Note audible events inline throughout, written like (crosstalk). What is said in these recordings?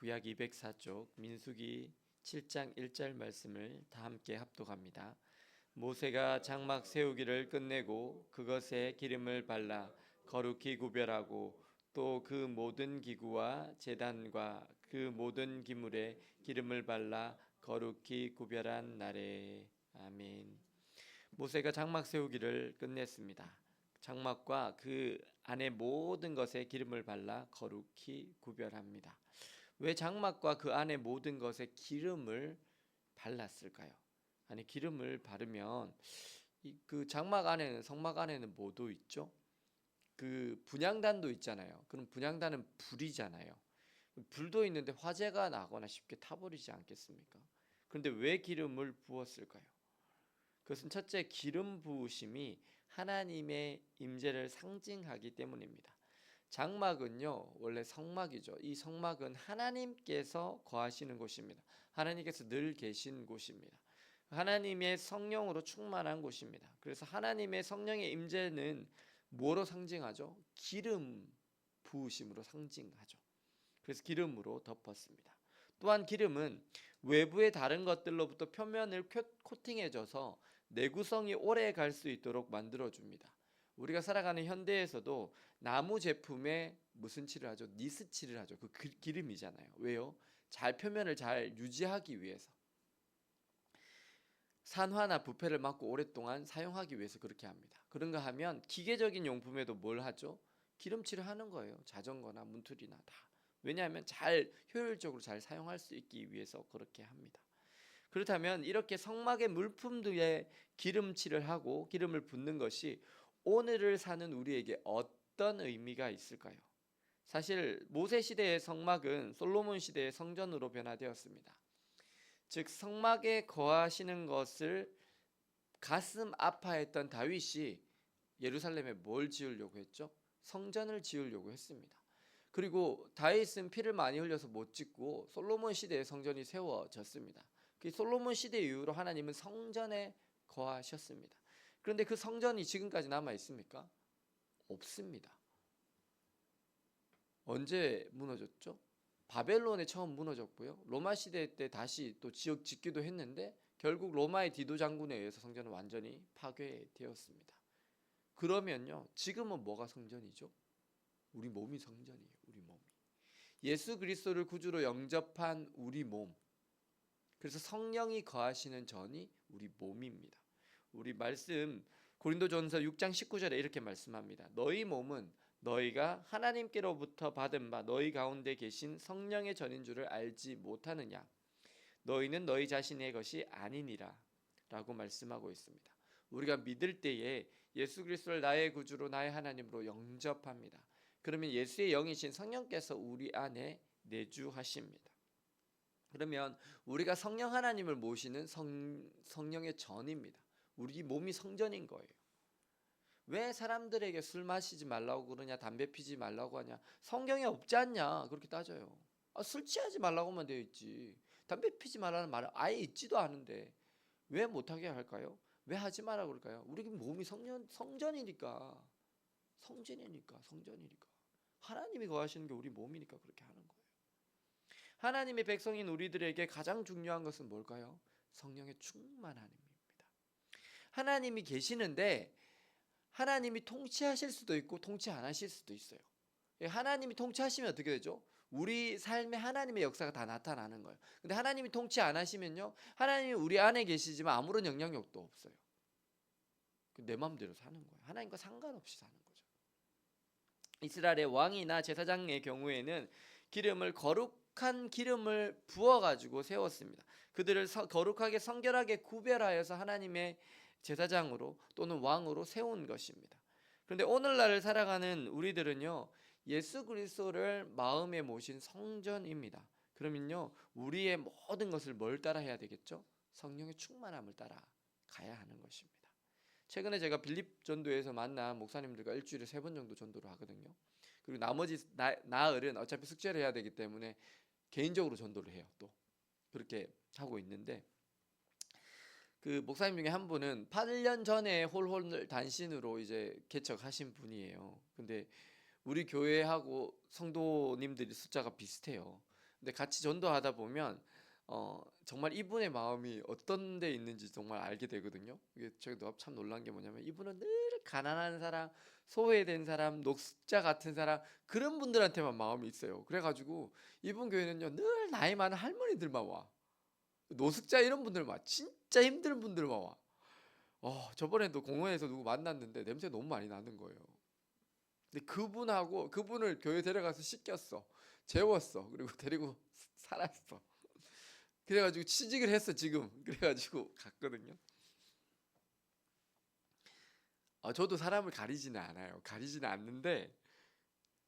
구약 204쪽 민수기 7장 1절 말씀을 다 함께 합독합니다. 모세가 장막 세우기를 끝내고 그것에 기름을 발라 거룩히 구별하고 또 그 모든 기구와 제단과 그 모든 기물에 기름을 발라 거룩히 구별한 날에 아멘. 모세가 장막 세우기를 끝냈습니다. 장막과 그 안에 모든 것에 기름을 발라 거룩히 구별합니다. 왜 장막과 그 안에 모든 것에 기름을 발랐을까요? 아니 기름을 바르면 이그 장막 안에는 성막 안에는 뭐도 있죠? 그 분향단도 있잖아요. 그럼 분향단은 불이잖아요. 불도 있는데 화재가 나거나 쉽게 타버리지 않겠습니까? 그런데 왜 기름을 부었을까요? 그것은 첫째 기름 부으심이 하나님의 임재를 상징하기 때문입니다. 장막은요 원래 성막이죠. 이 성막은 하나님께서 거하시는 곳입니다. 하나님께서 늘 계신 곳입니다. 하나님의 성령으로 충만한 곳입니다. 그래서 하나님의 성령의 임재는 뭐로 상징하죠? 기름 부으심으로 상징하죠. 그래서 기름으로 덮었습니다. 또한 기름은 외부의 다른 것들로부터 표면을 코팅해줘서 내구성이 오래 갈 수 있도록 만들어줍니다. 우리가 살아가는 현대에서도 나무 제품에 무슨 칠을 하죠? 니스 칠을 하죠. 그 기름이잖아요. 왜요? 잘 표면을 잘 유지하기 위해서. 산화나 부패를 막고 오랫동안 사용하기 위해서 그렇게 합니다. 그런가 하면 기계적인 용품에도 뭘 하죠? 기름칠을 하는 거예요. 자전거나 문틀이나 다. 왜냐하면 잘 효율적으로 잘 사용할 수 있기 위해서 그렇게 합니다. 그렇다면 이렇게 성막의 물품들에 기름칠을 하고 기름을 붓는 것이 오늘을 사는 우리에게 어떤 의미가 있을까요? 사실 모세 시대의 성막은 솔로몬 시대의 성전으로 변화되었습니다. 즉 성막에 거하시는 것을 가슴 아파했던 다윗이 예루살렘에 뭘 지으려고 했죠? 성전을 지으려고 했습니다. 그리고 다윗은 피를 많이 흘려서 못 짓고 솔로몬 시대에 성전이 세워졌습니다. 그 솔로몬 시대 이후로 하나님은 성전에 거하셨습니다. 그런데 그 성전이 지금까지 남아 있습니까? 없습니다. 언제 무너졌죠? 바벨론에 처음 무너졌고요. 로마 시대 때 다시 또 지역 짓기도 했는데 결국 로마의 디도 장군에 의해서 성전은 완전히 파괴되었습니다. 그러면요. 지금은 뭐가 성전이죠? 우리 몸이 성전이에요. 우리 몸이. 예수 그리스도를 구주로 영접한 우리 몸. 그래서 성령이 거하시는 전이 우리 몸입니다. 우리 말씀 고린도전서 6장 19절에 이렇게 말씀합니다. 너희 몸은 너희가 하나님께로부터 받은 바 너희 가운데 계신 성령의 전인 줄을 알지 못하느냐 너희는 너희 자신의 것이 아니니라 라고 말씀하고 있습니다. 우리가 믿을 때에 예수 그리스도를 나의 구주로 나의 하나님으로 영접합니다. 그러면 예수의 영이신 성령께서 우리 안에 내주하십니다. 그러면 우리가 성령 하나님을 모시는 성, 성령의 전입니다. 우리 몸이 성전인 거예요. 왜 사람들에게 술 마시지 말라고 그러냐, 담배 피지 말라고 하냐, 성경에 없지 않냐 그렇게 따져요. 아, 술 취하지 말라고만 되어 있지. 담배 피지 말라는 말은 아예 있지도 않은데 왜 못하게 할까요? 왜 하지 마라 그럴까요? 우리 몸이 성전 성전이니까 성전이니까 성전이니까 하나님이 거하시는 게 우리 몸이니까 그렇게 하는 거예요. 하나님의 백성인 우리들에게 가장 중요한 것은 뭘까요? 성령의 충만함입니다. 하나님이 계시는데 하나님이 통치하실 수도 있고 통치 안 하실 수도 있어요. 예, 하나님이 통치하시면 어떻게 되죠? 우리 삶에 하나님의 역사가 다 나타나는 거예요. 근데 하나님이 통치 안 하시면요. 하나님이 우리 안에 계시지만 아무런 영향력도 없어요. 그내 마음대로 사는 거예요. 하나님과 상관없이 사는 거죠. 이스라엘의 왕이나 제사장의 경우에는 기름을 거룩한 기름을 부어 가지고 세웠습니다. 그들을 거룩하게 성결하게 구별하여서 하나님의 제사장으로 또는 왕으로 세운 것입니다. 그런데 오늘날을 살아가는 우리들은요. 예수 그리스도를 마음에 모신 성전입니다. 그러면요. 우리의 모든 것을 뭘 따라 해야 되겠죠? 성령의 충만함을 따라 가야 하는 것입니다. 최근에 제가 빌립 전도에서 만난 목사님들과 일주일에 세 번 정도 전도를 하거든요. 그리고 나머지 나, 나흘은 어차피 숙제를 해야 되기 때문에 개인적으로 전도를 해요. 또 그렇게 하고 있는데 그 목사님 중에 한 분은 8년 전에 홀홀 단신으로 이제 개척하신 분이에요. 근데 우리 교회하고 성도님들이 숫자가 비슷해요. 근데 같이 전도하다 보면 어 정말 이분의 마음이 어떤 데 있는지 정말 알게 되거든요. 이게 제가 참 놀란 게 뭐냐면 이분은 늘 가난한 사람, 소외된 사람, 녹습자 같은 사람 그런 분들한테만 마음이 있어요. 그래가지고 이분 교회는요 늘 나이 많은 할머니들만 와. 노숙자 이런 분들만 와. 진짜 힘든 분들만 와. 어 저번에도 공원에서 누구 만났는데 냄새 너무 많이 나는 거예요. 근데 그분하고 그분을 교회 데려가서 씻겼어. 재웠어. 그리고 (laughs) 데리고 (laughs) 살았어. 그래가지고 취직을 했어 지금. 그래가지고 (laughs) 갔거든요. 아, 저도 사람을 가리지는 않아요. 가리지는 않는데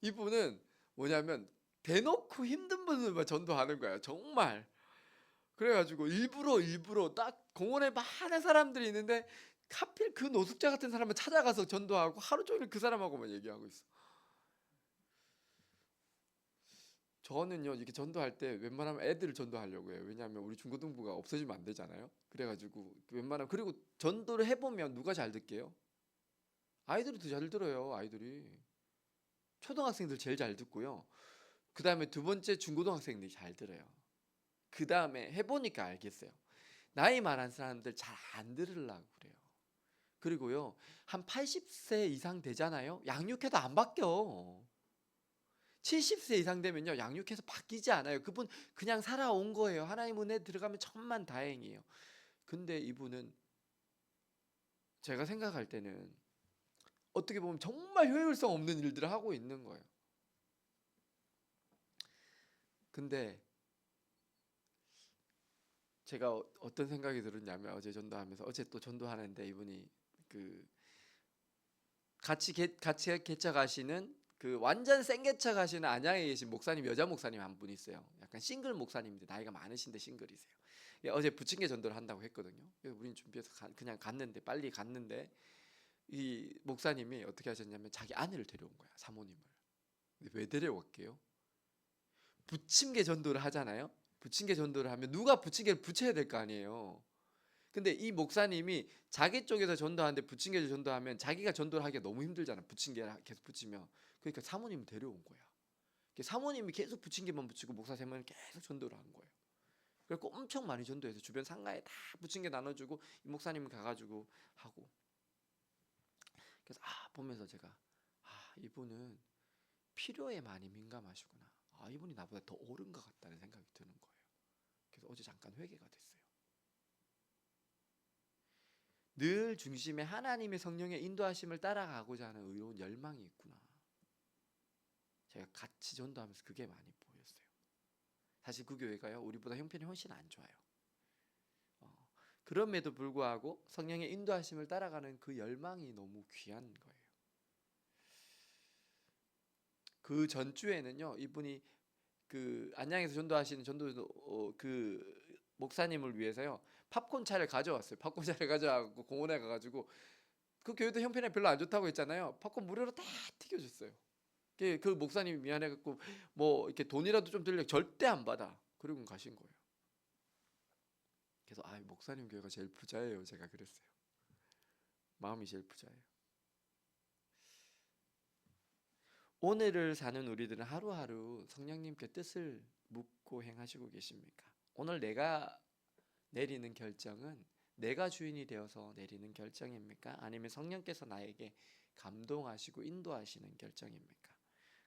이분은 뭐냐면 대놓고 힘든 분들만 전도하는 거야. 정말. 그래가지고 일부러 일부러 딱 공원에 많은 사람들이 있는데 하필 그 노숙자 같은 사람을 찾아가서 전도하고 하루 종일 그 사람하고만 얘기하고 있어. 저는요 이렇게 전도할 때 웬만하면 애들을 전도하려고 해요. 왜냐하면 우리 중고등부가 없어지면 안 되잖아요. 그래가지고 웬만하면 그리고 전도를 해보면 누가 잘 듣게요? 아이들이 더 잘 들어요. 아이들이 초등학생들 제일 잘 듣고요. 그 다음에 두 번째 중고등학생들이 잘 들어요. 그 다음에 해보니까 알겠어요. 나이 많은 사람들 잘 안 들으려고 그래요. 그리고요 한 80세 이상 되잖아요. 양육해도 안 바뀌어. 70세 이상 되면요 양육해서 바뀌지 않아요. 그분 그냥 살아온 거예요. 하나님 은혜 들어가면 천만 다행이에요. 근데 이분은 제가 생각할 때는 어떻게 보면 정말 효율성 없는 일들을 하고 있는 거예요. 근데 제가 어- 어떤 생각이 들었냐면 어제 전도하면서 어제 또 전도하는데 이분이 그 같이 개, 같이 개차 가시는 그 완전 생 개차 가시는 안양에 계신 목사님 여자 목사님 한 분 있어요. 약간 싱글 목사님인데 나이가 많으신데 싱글이세요. 예, 어제 부침개 전도를 한다고 했거든요. 그래서 우리는 준비해서 가- 그냥 갔는데 빨리 갔는데 이 목사님이 어떻게 하셨냐면 자기 아내를 데려온 거야 사모님을. 왜 데려왔게요? 부침개 전도를 하잖아요. 부침개 전도를 하면 누가 부침개를 붙여야 될 거 아니에요. 근데 이 목사님이 자기 쪽에서 전도하는데 부침개를 전도하면 자기가 전도를 하기가 너무 힘들잖아. 부침개를 계속 붙이면. 그러니까 사모님을 데려온 거야. 그 사모님이 계속 부침개만 붙이고 목사 세 명은 계속 전도를 한 거예요. 그래서 엄청 많이 전도해서 주변 상가에 다 부침개 나눠주고 이 목사님은 가가지고 하고. 그래서 아 보면서 제가 아 이분은 필요에 많이 민감하시구나. 아 이분이 나보다 더 옳은 것 같다는 생각이 드는 거예요. 잠깐 회개가 됐어요. 늘 중심에 하나님의 성령의 인도하심을 따라가고자 하는 의로운 열망이 있구나. 제가 같이 전도하면서 그게 많이 보였어요. 사실 그 교회가요 우리보다 형편이 훨씬 안 좋아요. 어, 그럼에도 불구하고 성령의 인도하심을 따라가는 그 열망이 너무 귀한 거예요. 그 전주에는요 이분이 그 안양에서 전도하시는 전도 어, 그 목사님을 위해서요 팝콘 차를 가져왔어요. 팝콘 차를 가져와고 공원에 가가지고 그 교회도 형편이 별로 안 좋다고 했잖아요. 팝콘 무료로 다 튀겨줬어요. 그, 그 목사님이 미안해갖고 뭐 이렇게 돈이라도 좀 들려 절대 안 받아. 그리고 가신 거예요. 그래서 아 목사님 교회가 제일 부자예요. 제가 그랬어요. 마음이 제일 부자예요. 오늘을 사는 우리들은 하루하루 성령님께 뜻을 묻고 행하시고 계십니까? 오늘 내가 내리는 결정은 내가 주인이 되어서 내리는 결정입니까? 아니면 성령께서 나에게 감동하시고 인도하시는 결정입니까?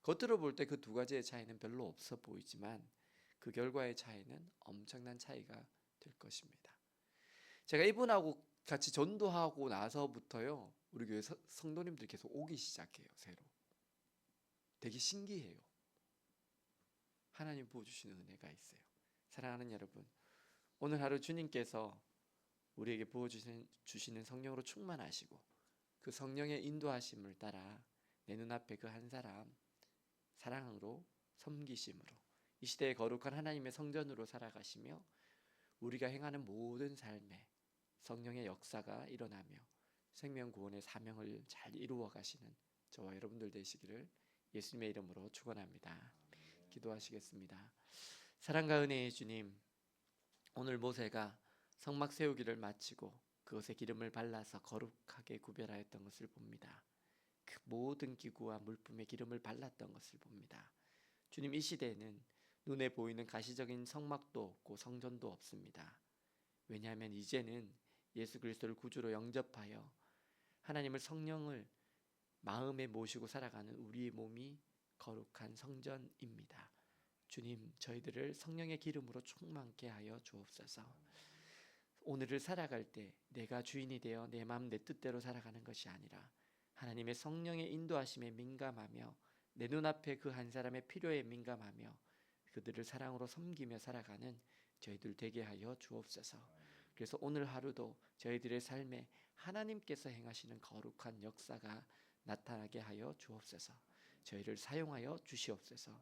겉으로 볼 때 그 두 가지의 차이는 별로 없어 보이지만 그 결과의 차이는 엄청난 차이가 될 것입니다. 제가 이분하고 같이 전도하고 나서부터요, 우리 교회 서- 성도님들 계속 오기 시작해요, 새로. 되게 신기해요. 하나님 부어주시는 은혜가 있어요. 사랑하는 여러분, 오늘 하루 주님께서 우리에게 부어 주시는 주시는 성령으로 충만하시고 그 성령의 인도하심을 따라 내 눈앞에 그 한 사람 사랑으로 섬기심으로 이 시대의 거룩한 하나님의 성전으로 살아가시며 우리가 행하는 모든 삶에 성령의 역사가 일어나며 생명 구원의 사명을 잘 이루어 가시는 저와 여러분들 되시기를 예수님의 이름으로 축원합니다. 기도하시겠습니다. 사랑과 은혜의 주님, 오늘 모세가 성막 세우기를 마치고 그것에 기름을 발라서 거룩하게 구별하였던 것을 봅니다. 그 모든 기구와 물품에 기름을 발랐던 것을 봅니다. 주님 이 시대에는 눈에 보이는 가시적인 성막도 없고 성전도 없습니다. 왜냐하면 이제는 예수 그리스도를 구주로 영접하여 하나님을 성령을 마음에 모시고 살아가는 우리의 몸이 거룩한 성전입니다. 주님, 저희들을 성령의 기름으로 충만케 하여 주옵소서. 오늘을 살아갈 때 내가 주인이 되어 내 마음 내 뜻대로 살아가는 것이 아니라 하나님의 성령의 인도하심에 민감하며 내 눈앞에 그 한 사람의 필요에 민감하며 그들을 사랑으로 섬기며 살아가는 저희들 되게 하여 주옵소서. 그래서 오늘 하루도 저희들의 삶에 하나님께서 행하시는 거룩한 역사가 나타나게 하여 주옵소서. 저희를 사용하여 주시옵소서.